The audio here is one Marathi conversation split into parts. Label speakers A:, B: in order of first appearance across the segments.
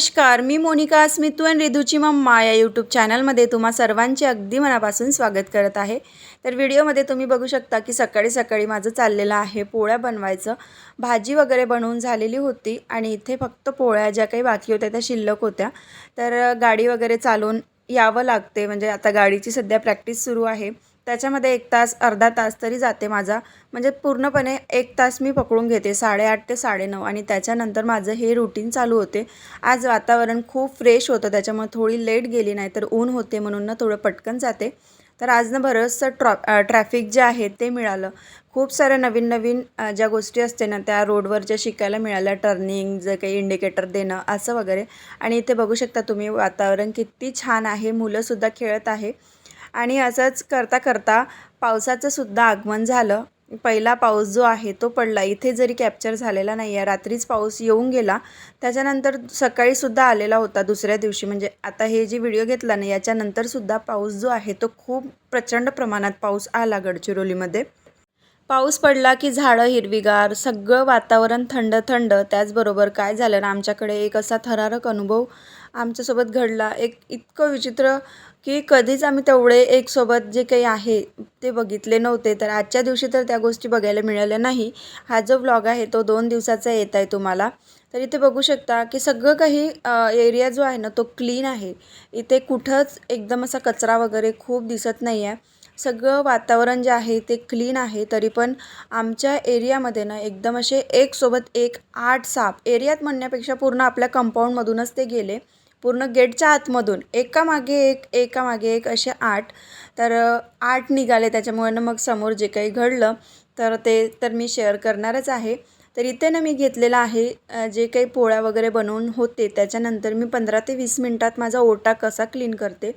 A: नमस्कार मी मोनिका स्मितू अँड रिधूची मम्मा या यूट्यूब चॅनलमध्ये तुम्हा सर्वांचे अगदी मनापासून स्वागत करत आहे. तर व्हिडिओमध्ये तुम्ही बघू शकता की सकाळी सकाळी माझं चाललेलं आहे पोळ्या बनवायचं. भाजी वगैरे बनवून झालेली होती आणि इथे फक्त पोळ्या ज्या काही बाकी होत्या त्या शिल्लक होत्या. तर गाडी वगैरे चालवून यावं लागते म्हणजे आता गाडीची सध्या प्रॅक्टिस सुरू आहे. त्याच्यामध्ये एक तास अर्धा तास तरी जाते माझा. म्हणजे पूर्णपणे एक तास मी पकडून घेते साडेआठ ते साडेनऊ. आणि त्याच्यानंतर माझं हे रुटीन चालू होते. आज वातावरण खूप फ्रेश होतं त्याच्यामुळे थोडी लेट गेली नाही तर ऊन होते म्हणून ना थोडं पटकन जाते. तर आज ना बरंचसं ट्रॉ ट्रॅफिक जे आहे ते मिळालं. खूप साऱ्या नवीन नवीन ज्या गोष्टी असते ना त्या रोडवर ज्या शिकायला मिळाल्या टर्निंग जे काही इंडिकेटर देणं असं वगैरे. आणि इथे बघू शकता तुम्ही वातावरण किती छान आहे. मुलंसुद्धा खेळत आहे. आणि असंच करता करता पावसाचं सुद्धा आगमन झालं. पहिला पाऊस जो आहे तो पडला. इथे जरी कॅप्चर झालेला नाही आहे रात्रीच पाऊस येऊन गेला. त्याच्यानंतर सकाळीसुद्धा आलेला होता दुसऱ्या दिवशी. म्हणजे आता हे जे व्हिडिओ घेतला ना याच्यानंतरसुद्धा पाऊस जो आहे तो खूप प्रचंड प्रमाणात पाऊस आला गडचिरोलीमध्ये. पाऊस पडला की झाडं हिरवीगार सगळं वातावरण थंड थंड. त्याचबरोबर काय झालं ना आमच्याकडे एक असा थरारक अनुभव आमच्यासोबत घडला. एक इतकं विचित्र की कधीच आम्ही तेवढे एक सोबत जे काही आहे ते बघितले नव्हते. तर आजच्या दिवशी तर त्या गोष्टी बघायला मिळाल्या नाही. हा जो व्लॉग आहे तो दोन दिवसाचा येत आहे तुम्हाला. तर इथे बघू शकता की सगळं काही एरिया जो आहे ना तो क्लीन आहे. इथे कुठंच एकदम असा कचरा वगैरे खूप दिसत नाही आहे सगळं वातावरण जे आहे ते क्लीन आहे तरी पण आमच्या एरियामध्ये ना एकदम असे एक सोबत एक आठ साप एरियात म्हणण्यापेक्षा पूर्ण आपल्या कंपाऊंडमधूनच ते गेले. पूर्ण गेटच्या आतमधून एका मागे एक एका मागे एक असे आठ. तर आठ निघाले त्याच्यामुळे ना मग समोर जे काही घडलं तर ते तर मी शेअर करणारच आहे. तर इथे ना मी घेतलेलं आहे जे काही पोळ्या वगैरे बनवून होते त्याच्यानंतर मी पंधरा ते वीस मिनटात माझा ओटा कसा क्लीन करते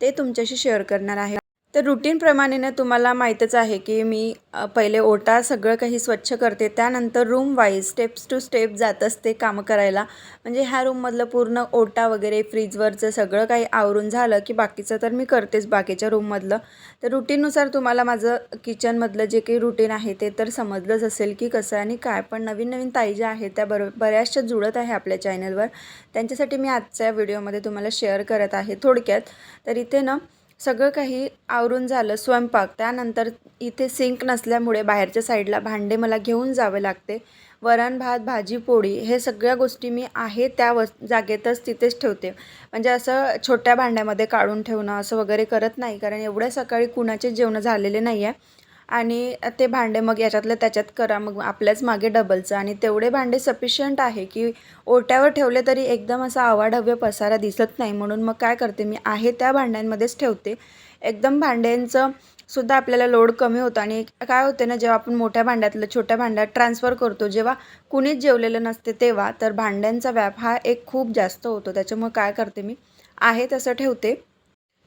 A: ते तुमच्याशी शेअर करणार आहे. तर रुटीनप्रमाणे ना तुम्हाला माहीतच आहे की मी पहिले ओटा सगळं काही स्वच्छ करते. त्यानंतर room wise steps to step जात असते कामं करायला. म्हणजे ह्या रूममधलं पूर्ण ओटा वगैरे फ्रीजवरचं सगळं काही आवरून झालं की बाकीचं तर मी करतेच बाकीच्या रूममधलं तर रुटीननुसार तुम्हाला माझं किचनमधलं जे काही रुटीन आहे ते तर समजलंच असेल की कसं आणि काय. पण नवीन नवीन ताई ज्या आहेत त्या बरो बऱ्याचशा जुळत आहे आपल्या चॅनलवर त्यांच्यासाठी मी आजच्या व्हिडिओमध्ये तुम्हाला शेअर करत आहे थोडक्यात. तर इथे ना सगळं काही आवरून झालं स्वयंपाक. त्यानंतर इथे सिंक नसल्यामुळे बाहेरच्या साईडला भांडे मला घेऊन जावे लागते. वरण भात भाजी पोळी हे सगळ्या गोष्टी मी आहे त्या वस् जागेतच तिथेच ठेवते. म्हणजे असं छोट्या भांड्यामध्ये काढून ठेवणं असं वगैरे करत नाही. कारण एवढ्या सकाळी कुणाचे जेवण झालेले नाही आहे आणि ते भांडे मग याच्यातलं त्याच्यात करा मग आपल्याच मागे डबलचं आणि तेवढे भांडे सफिशियंट आहे की ओट्यावर ठेवले तरी एकदम असा आवाढव्य पसारा दिसत नाही. म्हणून मग काय करते मी आहे त्या भांड्यांमध्येच ठेवते. एकदम भांड्यांचं सुद्धा आपल्याला लोड कमी होतं. आणि काय होते ना जेव्हा आपण मोठ्या भांड्यातलं छोट्या भांड्यात ट्रान्सफर करतो जेव्हा कुणीच जेवलेलं नसते तेव्हा तर भांड्यांचा व्याप हा एक खूप जास्त होतो. त्याच्यामुळे काय करते मी आहे तसं ठेवते.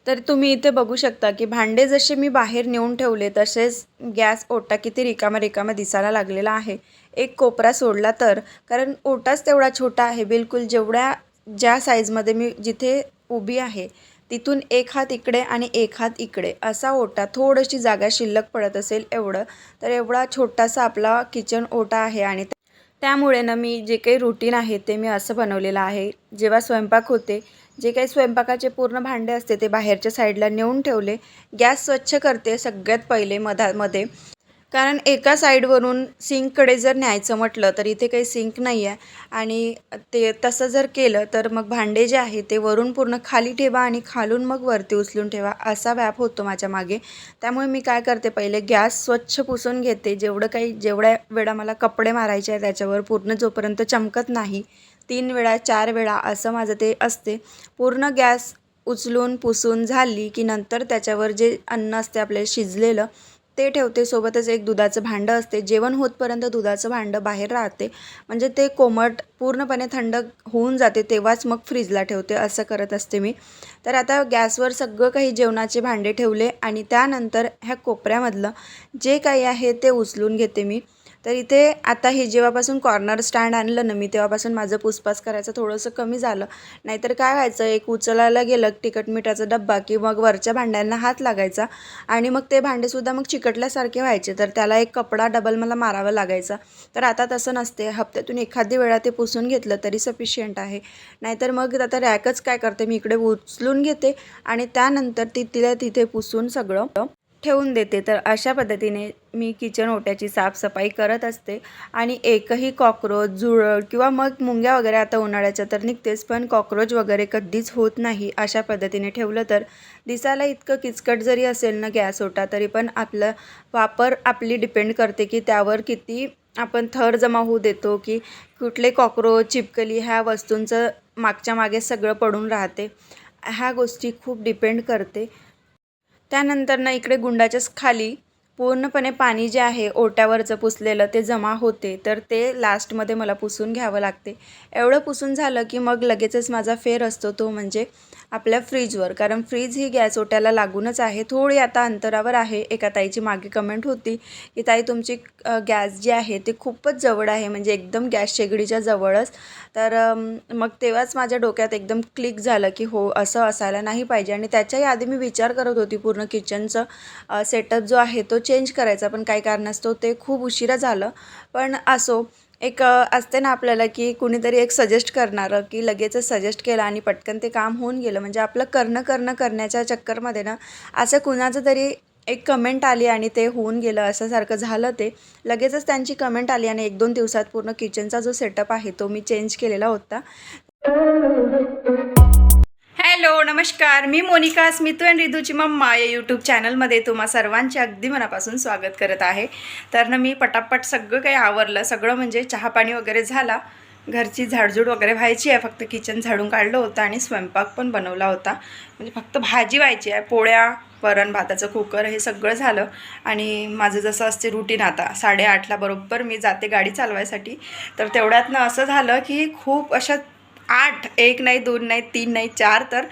A: तर तुम्ही इथे बघू शकता की भांडे जसे मी बाहेर नेऊन ठेवले तसेच गॅस ओटा किती रिकामा रिकामा दिसायला लागलेला आहे. एक कोपरा सोडला तर कारण ओटाच तेवढा छोटा आहे. बिलकुल जेवढ्या ज्या साईजमध्ये मी जिथे उभी आहे तिथून एक हात इकडे आणि एक हात इकडे असा ओटा थोडीशी जागा शिल्लक पडत असेल एवढं तर एवढा छोटासा आपला किचन ओटा आहे आणि त्यामुळे ना मी जे काही रुटीन आहे ते मी असं बनवलेलं आहे. जेव्हा स्वयंपाक होते जे काही स्वयंपाकाचे पूर्ण भांडे असते ते बाहेरच्या साईडला नेऊन ठेवले. गॅस स्वच्छ करते सगळ्यात पहिले मधामध्ये कारण एका साईडवरून सिंककडे जर न्यायचं म्हटलं तर इथे काही सिंक नाही आहे आणि ते तसं जर केलं तर मग भांडे जे आहे ते वरून पूर्ण खाली ठेवा आणि खालून मग वरती उचलून ठेवा असा व्याप होतो माझ्या मागे. त्यामुळे मी काय करते पहिले गॅस स्वच्छ पुसून घेते. जेवढं काही जेवढ्या वेळा मला कपडे मारायचे आहे त्याच्यावर पूर्ण जोपर्यंत चमकत नाही तीन वेळा चार वेळा असं माझं ते असते. पूर्ण गॅस उचलून पुसून झाली की नंतर त्याच्यावर जे अन्न असते आपल्याला शिजलेलं ते ठेवते. सोबतच एक दुधाचं भांडं असते. जेवण होतपर्यंत दुधाचं भांडं बाहेर राहते. म्हणजे ते कोमट पूर्णपणे थंड होऊन जाते. तेव्हाच मग फ्रीजला ठेवते असं करत असते मी. तर आता गॅसवर सगळं काही जेवणाचे भांडे ठेवले आणि त्यानंतर ह्या कोपऱ्यामधलं जे काही आहे ते उचलून घेते मी. तर इथे आता हे जेव्हापासून कॉर्नर स्टँड आणलं ना मी तेव्हापासून माझं पुसपास करायचं थोडंसं कमी झालं. नाहीतर काय व्हायचं एक उचलायला गेलं तिखट मिठाचा डब्बा की मग वरच्या भांड्यांना हात लागायचा आणि मग ते भांडेसुद्धा मग चिकटल्यासारखे व्हायचे. तर त्याला एक कपडा डबल मला मारावा लागायचा. तर आता तसं नसते. हप्त्यातून एखादी वेळा ते पुसून घेतलं तरी सफिशियंट आहे. नाहीतर मग आता रॅकच काय करते? मी इकडे उचलून घेते आणि त्यानंतर ती तिला तिथे पुसून सगळं ठेवून देते. तर अशा पद्धतीने मी किचन ओट्याची साफसफाई करत असते. आणि एकही कॉक्रोच झुरळ किंवा मग मुंग्या वगैरे आता उन्हाळ्याच्या तर निघतेच. पण कॉक्रोच वगैरे कधीच होत नाही अशा पद्धतीने ठेवलं तर दिसायला इतकं किचकट जरी असेल ना गॅस ओटा तरी पण आपलं वापर आपली डिपेंड करते की त्यावर किती आपण थर जमा होऊ देतो की कुठले कॉक्रोच चिपकली ह्या वस्तूंचं मागच्या मागे सगळं पडून राहते. ह्या गोष्टी खूप डिपेंड करते. त्यानंतर ना इकडे गुंडाच्याच खाली पूर्णपणे पाणी जे आहे ओट्यावरचं पुसलेलं ते जमा होते तर ते लास्टमध्ये मला पुसून घ्यावं लागते. एवढं पुसून झालं की मग लगेचच माझा फेर असतो तो म्हणजे आपल्या फ्रीजवर. कारण फ्रीज ही गॅस ओट्याला लागूनच आहे. थोडी आता अंतरावर आहे. एका ताईची मागे कमेंट होती की ताई तुमची गॅस जी आहे ती खूपच जवळ आहे. म्हणजे एकदम गॅस शेगडीच्या जवळच. तर मग तेव्हाच माझ्या डोक्यात एकदम क्लिक झालं की हो असं असायला नाही पाहिजे. आणि त्याच्याही आधी मी विचार करत होती पूर्ण किचनचं सेटअप जो आहे तो चेंज करायचा पण काही कारणास्तव ते खूप उशिरा झालं. पण असो एक असते ना आपल्याला की कुणीतरी एक सजेस्ट करणारं की लगेचच सजेस्ट केलं आणि पटकन ते काम होऊन गेलं. म्हणजे आपलं करणं करणं करण्याच्या चक्करमध्ये ना असं कुणाचं तरी एक कमेंट आली आणि ते होऊन गेलं असं सारखं झालं ते. लगेचच त्यांची कमेंट आली आणि एक दोन दिवसात पूर्ण किचनचा जो सेटअप आहे तो मी चेंज केलेला होता. हॅलो नमस्कार. मी मोनिका स्मितू अँड रिदूची मम्मा या यूट्यूब चॅनलमध्ये तुम्हा सर्वांचे अगदी मनापासून स्वागत करत आहे. तर ना मी पटापट सगळं काही आवरलं. सगळं म्हणजे चहापाणी वगैरे झाला. घरची झाडझूड वगैरे व्हायची आहे. फक्त किचन झाडून काढलं होतं आणि स्वयंपाक पण बनवला होता. म्हणजे फक्त भाजी व्हायची आहे. पोळ्या वरण भाताचं कुकर हे सगळं झालं. आणि माझं जसं असते रुटीन आता साडेआठला बरोबर मी जाते गाडी चालवायसाठी. तर तेवढ्यातनं असं झालं की खूप अशा आठ एक नाही दोन नाही तीन नाही चार तर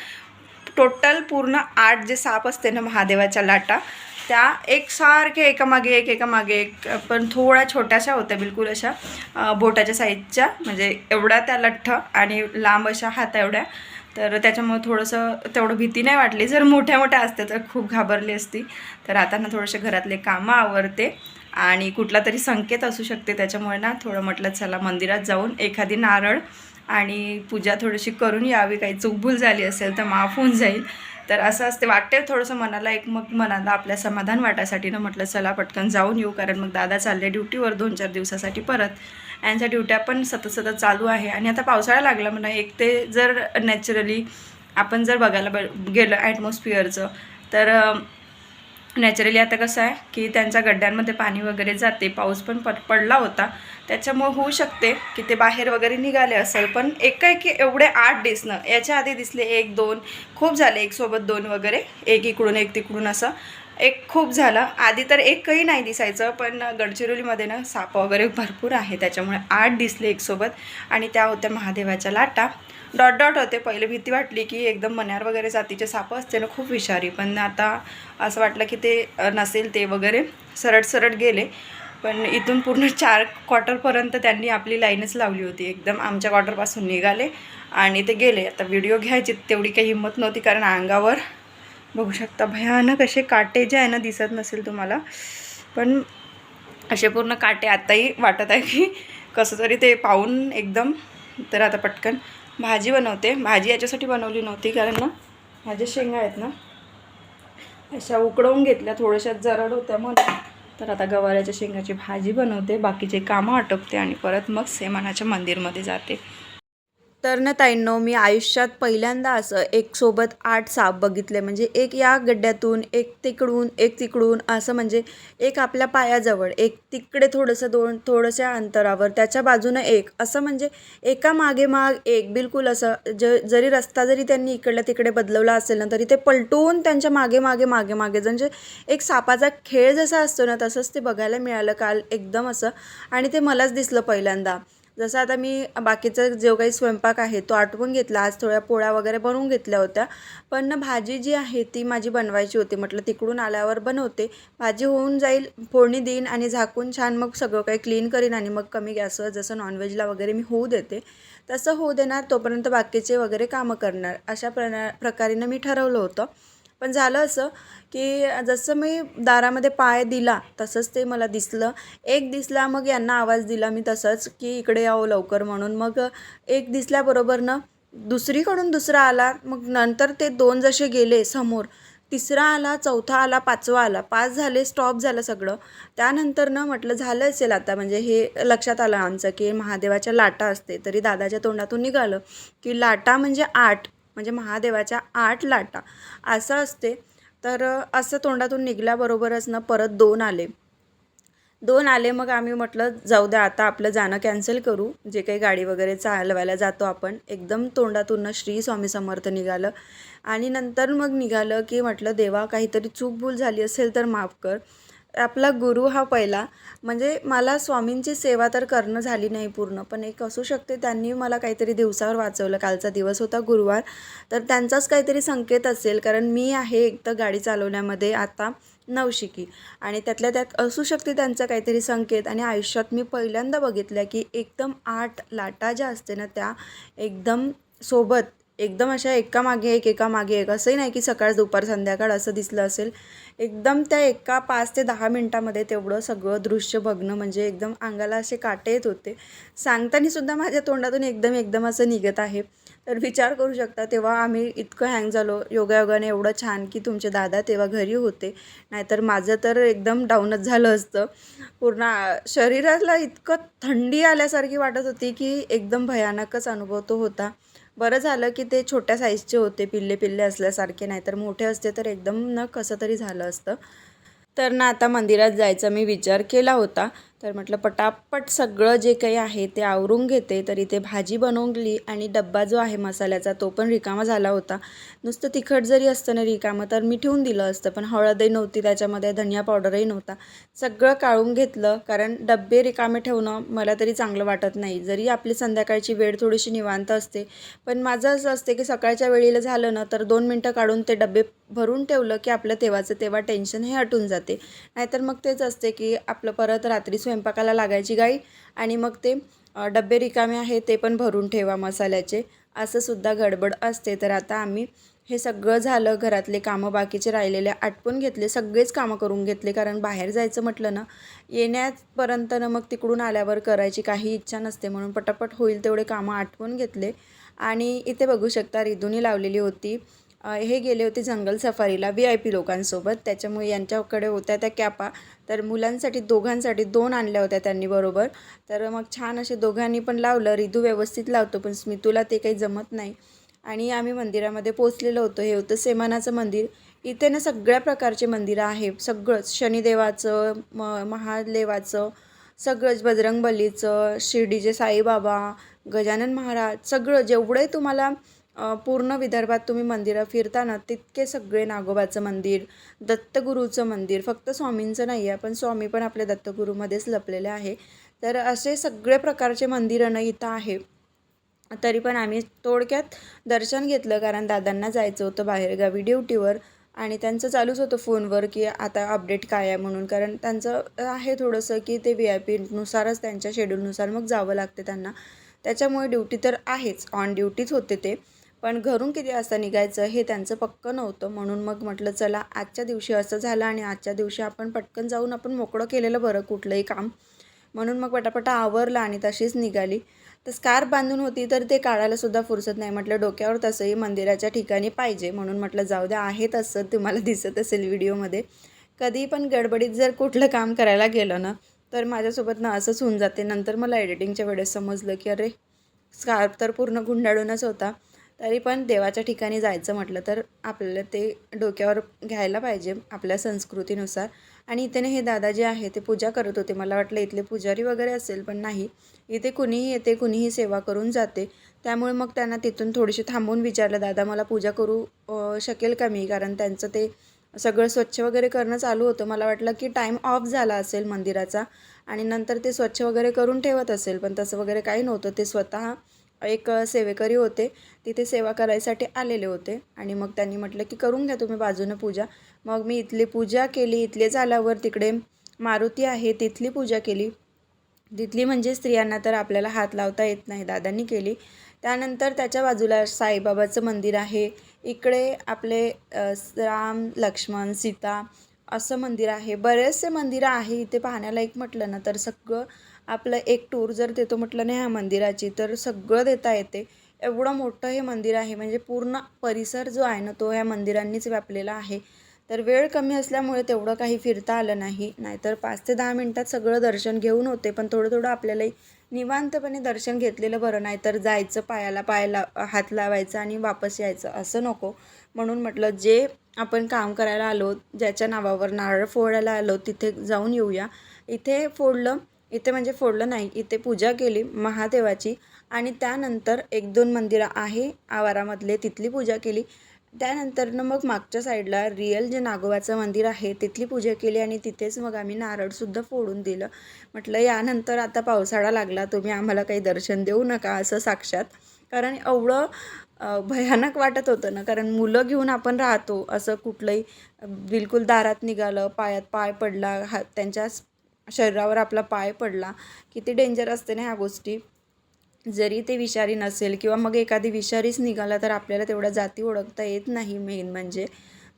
A: टोटल पूर्ण आठ जे साप असते ना महादेवाच्या लाटा त्या एकसारखे एकामागे एक एकामागे एक पण थोड्या छोट्याशा होत्या बिलकुल अशा बोटाच्या साईजच्या म्हणजे एवढ्या त्या लठ्ठ आणि लांब अशा हात एवढ्या तर त्याच्यामुळे थोडंसं तेवढं भीती नाही वाटली. जर मोठ्या मोठ्या असते तर खूप घाबरली असती. तर आता ना थोडेसे घरातले कामं आवरते आणि कुठला तरी संकेत असू शकते त्याच्यामुळे ना थोडं म्हटलं चला मंदिरात जाऊन एखादी नारळ आणि पूजा थोडीशी करून यावी काही चूकभूल झाली असेल तर माफ होऊन जाईल. तर असं असते वाटते थोडंसं मनाला एक मग मनाला आपल्या समाधान वाटायसाठी ना म्हटलं चला पटकन जाऊन येऊ कारण मग दादा चालले ड्युटीवर दोन चार दिवसासाठी परत. यांच्या ड्युट्या पण सतत सतत चालू आहे. आणि आता पावसाळा लागला म्हणा एक ते जर नॅचरली आपण जर बघायला ब गेलं ॲटमॉस्फिअरचं तर नॅचरली आता कसं आहे की त्यांच्या गड्ड्यांमध्ये पाणी वगैरे जाते पाऊस पण पड पडला होता. त्याच्यामुळे होऊ शकते की ते बाहेर वगैरे निघाले असेल पण एकाएकी एवढे आठ दिसणं याच्या आधी दिसले एक दोन खूप झाले एक सोबत दोन वगैरे एक इकडून एक तिकडून असं. एक खूप झालं. आधी तर एकही नाही दिसायचं पण गडचिरोलीमध्ये ना साप वगैरे भरपूर आहे. त्याच्यामुळे आठ दिसले एकसोबत आणि त्या होत्या महादेवाच्या लाटा. डॉट डॉट होते. पहिले भीती वाटली की एकदम मन्यार वगैरे जातीचे सापं असते ना खूप विषारी. पण आता असं वाटलं की ते नसेल ते वगैरे. सरळ सरळ गेले. पण इथून पूर्ण चार क्वार्टरपर्यंत त्यांनी आपली लाईनच लावली होती. एकदम आमच्या क्वार्टरपासून निघाले आणि ते गेले. आता व्हिडिओ घ्यायची तेवढी काही हिंमत नव्हती कारण अंगावर बघू शकता. भयानक असे काटे जे आहे ना दिसत नसेल तुम्हाला. पण असे पूर्ण काटे आत्ताही वाटत आहे की कसं तरी ते पाहून एकदम. तर आता पटकन भाजी बनवते. भाजी याच्यासाठी बनवली नव्हती कारण ना माझ्या शेंगा आहेत ना अशा उकडवून घेतल्या. थोड्याशा जरड होत्या म्हणून. तर आता गवाऱ्याच्या शेंगाची भाजी बनवते. बाकीचे कामं आटोपते आणि परत मग सेमानाच्या मंदिरमध्ये जाते. तर ना ताईंनो मी आयुष्यात पहिल्यांदा असं एक सोबत आठ साप बघितले. म्हणजे एक या गड्ड्यातून एक तिकडून एक तिकडून असं म्हणजे एक आपल्या पायाजवळ एक तिकडे थोडंसं दोन थोडंसं अंतरावर त्याच्या बाजूनं एक असं म्हणजे एका मागे माग एक बिलकुल असं ज जरी रस्ता जरी त्यांनी इकडल्या तिकडे बदलवला असेल ना तरी ते पलटून त्यांच्या मागे मागे मागे मागे म्हणजे एक सापाचा खेळ जसा असतो ना तसंच ते बघायला मिळालं काल एकदम असं. आणि ते मलाच दिसलं पहिल्यांदा. जसं आता मी बाकीचं जो काही स्वयंपाक आहे तो आटवून घेतला आज थोड्या पोळ्या वगैरे बनवून घेतल्या होत्या. पण ना भाजी जी आहे ती माझी बनवायची होती. म्हटलं तिकडून आल्यावर बनवते. भाजी होऊन जाईल फोडणी देईन आणि झाकून छान मग सगळं काही क्लीन करीन आणि मग कमी गॅसवर जसं नॉनव्हेजला वगैरे मी होऊ देते. तसं होऊ देणार तोपर्यंत बाकीचे वगैरे कामं करणार. अशा प्रणा प्रकारेनं मी ठरवलं होतं. पण झालं असं की जसं मी दारामध्ये पाय दिला तसंच ते मला दिसलं. एक दिसला मग यांना आवाज दिला मी तसंच की इकडे यावं लवकर म्हणून. मग एक दिसल्याबरोबर ना दुसरीकडून दुसरा आला मग नंतर ते दोन जसे गेले समोर तिसरा आला चौथा आला पाचवा आला पाच झाले स्टॉप झालं सगळं. त्यानंतर ना म्हटलं झालं असेल आता. म्हणजे हे लक्षात आलं आमचं की महादेवाच्या लाटा असते तरी दादाच्या तोंडातून निघालं की लाटा म्हणजे आठ. म्हणजे महादेवाच्या आठ लाटा. असं असते. तर असं तोंडातून निघल्याबरोबरच ना परत दोन आले. दोन आले मग आम्ही म्हटलं जाऊ द्या आता आपलं जाणं कॅन्सल करू. जे काही गाडी वगैरे चालवायला जातो आपण. एकदम तोंडातून श्री स्वामी समर्थ निघालं. आणि नंतर मग निघालं की म्हटलं देवा काहीतरी चूकभूल झाली असेल तर माफ कर. आपला गुरु हा पहिला. म्हणजे मला स्वामींची सेवा तर करणं झाली नाही पूर्ण पण एक असू शकते त्यांनी मला काहीतरी दिवसावर वाचवलं. कालचा दिवस होता गुरुवार. तर त्यांचाच काहीतरी संकेत असेल कारण मी आहे एक तर गाडी चालवण्यामध्ये आता नवशिकी. आणि त्यातल्या त्यात असू शकते त्यांचा काहीतरी संकेत. आणि आयुष्यात मी पहिल्यांदा बघितलं की एकदम आठ लाटा ज्या असते ना त्या एकदम सोबत एकदम अशा एकामागे एक एकामागे एक. असंही नाही की सकाळ दुपार संध्याकाळ असं दिसलं असेल. एकदम त्या एका पाच ते दहा मिनटामध्ये तेवढं सगळं दृश्य बघणं म्हणजे एकदम अंगाला असे काटे येत होते. सांगताना सुद्धा माझ्या तोंडातून एकदम एकदम असं निघत आहे. तर विचार करू शकता तेव्हा आम्ही इतकं हँग झालो. योगायोगाने एवढं छान की तुमचे दादा तेव्हा घरी होते. नाहीतर माझं तर एकदम डाऊनच झालं असतं. पूर्ण शरीराला इतकं थंडी आल्यासारखी वाटत होती की एकदम भयानकच अनुभव तो होता. बरं झालं की ते छोट्या साईजचे होते पिल्ले पिल्ले असल्यासारखे नाही तर मोठे असते तर एकदम न कसं तरी झालं असतं. तर ना आता मंदिरात जायचा मी विचार केला होता. तर म्हटलं पटापट सगळं जे काही आहे ते आवरून घेते तर इथे भाजी बनवली आणि डब्बा जो आहे मसाल्याचा तो पण रिकामा झाला होता. नुसतं तिखट जरी असतं ना रिकामं तर मी ठेवून दिलं असतं पण हळदही नव्हती त्याच्यामध्ये धनिया पावडरही नव्हता. सगळं काढून घेतलं कारण डब्बे रिकामे ठेवणं मला तरी चांगलं वाटत नाही. जरी आपली संध्याकाळची वेळ थोडीशी निवांत असते पण माझं असं असते की सकाळच्या वेळेला झालं ना तर दोन मिनटं काढून ते डब्बे भरून ठेवलं की आपलं तेव्हाचं तेव्हा टेन्शन हे हटून जाते. नाहीतर मग तेच असते की आपलं परत रात्री स्वयंपाकाला लागायची गाई आणि मग ते डबे रिकामे आहे ते पण भरून ठेवा मसाल्याचे. असं सुद्धा गडबड असते. तर आता आम्ही हे सगळं झालं. घरातले कामं बाकीचे राहिलेले. आटपून घेतले. सगळेच कामं करून घेतले. कारण बाहेर जायचं म्हटलं ना येण्यापर्यंत ना मग तिकडून आल्यावर करायची काही इच्छा नसते. म्हणून पटापट होईल तेवढे कामं आटपून घेतले. आणि इथे बघू शकता रिदूनी लावलेली होती. हे गेले होते जंगल सफारीला व्ही आय पी लोकांसोबत. त्याच्यामुळे यांच्याकडे होत्या त्या कॅपा. तर मुलांसाठी दोघांसाठी दोन आणल्या होत्या त्यांनी बरोबर. तर मग छान असे दोघांनी पण लावलं. रिदू व्यवस्थित लावतो पण स्मितूला ते काही जमत नाही. आणि आम्ही मंदिरामध्ये पोचलेलो होतो. हे होतं सेमानाचं मंदिर. इथे ना सगळ्या प्रकारचे मंदिरं आहे सगळंच. शनिदेवाचं म महादेवाचं सगळंच. बजरंगबलीचं शिर्डीचे साईबाबा गजानन महाराज सगळं. जेवढंही तुम्हाला पूर्ण विदर्भात तुम्ही मंदिरं फिरताना तितके सगळे नागोबाचं मंदिर दत्तगुरूचं मंदिर फक्त स्वामींचं नाही आहे पण स्वामी पण आपल्या दत्तगुरूमध्येच लपलेले आहे. तर असे सगळे प्रकारचे मंदिरं इथं आहे. तरी पण आम्ही थोडक्यात दर्शन घेतलं कारण दादांना जायचं होतं बाहेरगावी ड्युटीवर आणि त्यांचं चालूच होतं फोनवर की आता अपडेट काय आहे म्हणून. कारण त्यांचं आहे थोडंसं की ते व्ही आय पीनुसारच त्यांच्या शेड्यूलनुसार मग जावं लागते त्यांना. त्याच्यामुळे ड्युटी तर आहेच ऑन ड्युटीच होते ते. पण घरून किती वाजता निघायचं हे त्यांचं पक्कं नव्हतं. म्हणून मग म्हटलं चला आजच्या दिवशी असं झालं आणि आजच्या दिवशी आपण पटकन जाऊन आपण मोकळं केलेलं बरं कुठलंही काम. म्हणून मग पटापटा आवरलं आणि तशीच निघाली. तर स्कार्फ बांधून होती तर ते काढायलासुद्धा फुरसत नाही. म्हटलं डोक्यावर तसंही मंदिराच्या ठिकाणी पाहिजे. म्हणून म्हटलं जाऊ द्या आहे तसं तुम्हाला दिसत असेल व्हिडिओमध्ये. कधी पण गडबडीत जर कुठलं काम करायला गेलं ना तर माझ्यासोबत ना असंच होऊन जाते. नंतर मला एडिटिंगच्या वेळेस समजलं की अरे स्कार्फ तर पूर्ण गुंडाळूनच होता. तरी पण देवाच्या ठिकाणी जायचं म्हटलं तर आपल्याला ते डोक्यावर घ्यायला पाहिजे आपल्या संस्कृतीनुसार. आणि इथे हे दादा जे आहे ते पूजा करत होते. मला वाटलं इथले पुजारी वगैरे असेल पण नाही. इथे कुणीही येते कुणीही सेवा करून जाते. त्यामुळे मग त्यांना तिथून थोडीशी थांबून विचारलं दादा मला पूजा करू शकेल का मी? कारण त्यांचं ते सगळं स्वच्छ वगैरे करणं चालू होतं. मला वाटलं की टाईम ऑफ झाला असेल मंदिराचा आणि नंतर ते स्वच्छ वगैरे करून ठेवत असेल पण तसं वगैरे काही नव्हतं. ते स्वतः एक सेवेकरी होते. तिथे सेवा करायसाठी आलेले होते. आणि मग त्यांनी म्हटलं की करून घ्या तुम्ही बाजूनं पूजा. मग मी इथली पूजा केली. इथले झाल्यावर तिकडे मारुती आहे. तिथली पूजा केली. तिथली म्हणजे स्त्रियांना तर आपल्याला हात लावता येत नाही दादांनी केली. त्यानंतर त्याच्या बाजूला साईबाबाचं मंदिर आहे. इकडे आपले राम लक्ष्मण सीता असं मंदिर आहे. बरेचसे मंदिरं आहे. इथे पाहण्यालायक म्हटलं ना तर सगळं आपलं एक टूर जर देतो म्हटलं नाही ह्या मंदिराची तर सगळं देता येते. एवढं मोठं हे मंदिर आहे म्हणजे पूर्ण परिसर जो आहे ना तो ह्या मंदिरांनीच व्यापलेला आहे. तर वेळ कमी असल्यामुळे तेवढं काही फिरता आलं नाही. नाहीतर पाच ते दहा मिनटात सगळं दर्शन घेऊन होते पण थोडं थोडं आपल्यालाही निवांतपणे दर्शन घेतलेलं बरं नाही तर जायचं पायाला पायाला हात लावायचं आणि वापस यायचं असं नको. म्हणून म्हटलं जे आपण काम करायला आलो ज्याच्या नावावर नारळ फोडायला आलो तिथे जाऊन येऊया. इथे फोडलं इथे म्हणजे फोडलं नाही. इथे पूजा केली महादेवाची आणि त्यानंतर एक दोन मंदिरं आहे आवारामधले तिथली पूजा केली. त्यानंतरनं मग मागच्या साईडला रिअल जे नागोबाचं मंदिर आहे तिथली पूजा केली आणि तिथेच मग आम्ही नारळसुद्धा फोडून दिलं. म्हटलं यानंतर आता पावसाळा लागला तुम्ही आम्हाला काही दर्शन देऊ नका असं साक्षात. कारण एवढं भयानक वाटत होतं ना कारण मुलं घेऊन आपण राहतो असं कुठलंही बिलकुल दारात निघालं पायात पाय पडला हा त्यांच्या शरीरावर आपला पाय पडला किती डेंजर असते ना ह्या गोष्टी. जरी ते विषारी नसेल किंवा मग एखादी विषारीच निघाला तर आपल्याला तेवढ्या जाती ओळखता येत नाही मेन म्हणजे.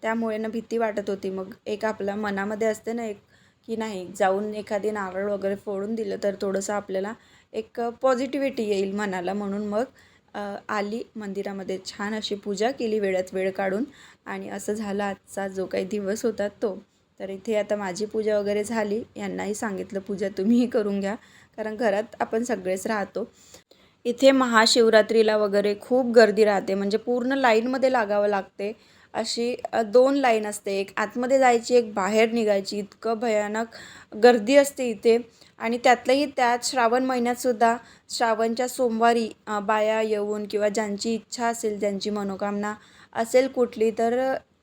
A: त्यामुळे ना भीती वाटत होती. मग एक आपल्या मनामध्ये असते ना एक की नाही जाऊन एखादी नारळ वगैरे फोडून दिलं तर थोडंसं आपल्याला एक पॉझिटिव्हिटी येईल मनाला. म्हणून मग आली मंदिरामध्ये छान अशी पूजा केली वेळात वेळ काढून. आणि असं झालं आजचा जो काही दिवस होता तो. तर इथे आता माझी पूजा वगैरे झाली. यांनाही सांगितलं पूजा तुम्हीही करून घ्या. कारण घरात आपण सगळेच राहतो. इथे महाशिवरात्रीला वगैरे खूप गर्दी राहते. म्हणजे पूर्ण लाईनमध्ये लागावं लागते. अशी दोन लाईन असते. एक आतमध्ये जायची एक बाहेर निघायची. इतकं भयानक गर्दी असते इथे. आणि त्यातलंही त्यात श्रावण महिन्यातसुद्धा श्रावणच्या सोमवारी बाया येऊन किंवा ज्यांची इच्छा असेल ज्यांची मनोकामना असेल कुठली तर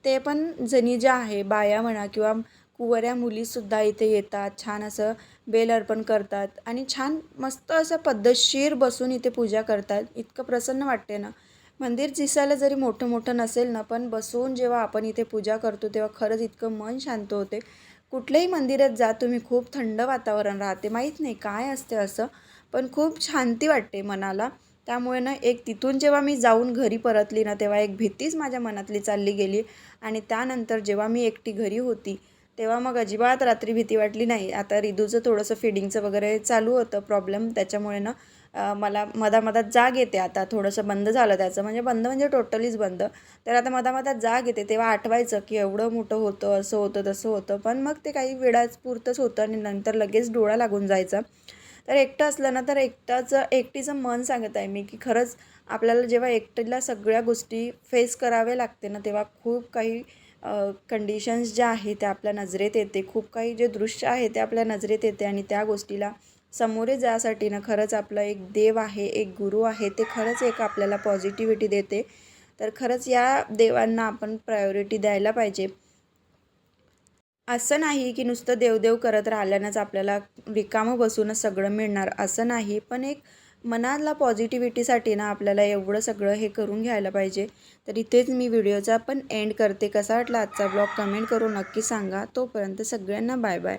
A: ते पण जणी ज्या आहे बाया म्हणा किंवा कुवऱ्या मुलीसुद्धा इथे येतात छान असं बेल अर्पण करतात आणि छान मस्त असं पद्धतशीर बसून इथे पूजा करतात. इतकं प्रसन्न वाटते ना. मंदिर दिसायला जरी मोठं मोठं नसेल ना पण बसून जेव्हा आपण इथे पूजा करतो तेव्हा खरंच इतकं मन शांत होते. कुठल्याही मंदिरात जा तुम्ही खूप थंड वातावरण राहते. माहीत नाही काय असते असं पण खूप शांती वाटते मनाला. त्यामुळे ना एक तिथून जेव्हा मी जाऊन घरी परतली ना तेव्हा एक भीतीच माझ्या मनातली चालली गेली. आणि त्यानंतर जेव्हा मी एकटी घरी होती तेव्हा मग अजिबात रात्री भीती वाटली नाही. आता रिदूचं थोडंसं फिडिंगचं वगैरे चालू होतं प्रॉब्लेम त्याच्यामुळे ना मला मधामधात जाग येते. आता थोडंसं बंद झालं त्याचं. म्हणजे बंद म्हणजे टोटलीच बंद. तर आता मधामधात जाग येते. तेव्हा आठवायचं की एवढं मोठं होतं असं होतं तसं होतं. पण मग ते काही वेळाच पुरतंच होतं आणि नंतर लगेच डोळा लागून जायचा. तर एकटं असलं ना तर एकटाचं एकटीचं मन सांगत आहे मी की खरंच आपल्याला जेव्हा एकटीला सगळ्या गोष्टी फेस करावे लागते ना तेव्हा खूप काही कंडिशन्स ज्या आहेत त्या आपल्या नजरेत येते. खूप काही जे दृश्य आहे ते आपल्या नजरेत येते आणि त्या गोष्टीला समोरे जासाठी ना खरंच आपला एक देव आहे एक गुरु आहे ते खरंच एक आपल्याला पॉझिटिव्हिटी देते. तर खरंच या देवांना आपण प्रायोरिटी द्यायला पाहिजे. असं नाही की नुसतं देवदेव करत राहिल्यानंच आपल्याला रिकामं बसूनच सगळं मिळणार असं नाही. पण एक मनाला पॉझिटिव्हिटीसाठी ना आपल्याला एवढं सगळं हे करून घ्यायला पाहिजे. तर इथेच मी व्हिडिओचा पण एंड करते. कसा वाटला आजचा ब्लॉग कमेंट करून नक्की सांगा. तोपर्यंत सगळ्यांना बाय बाय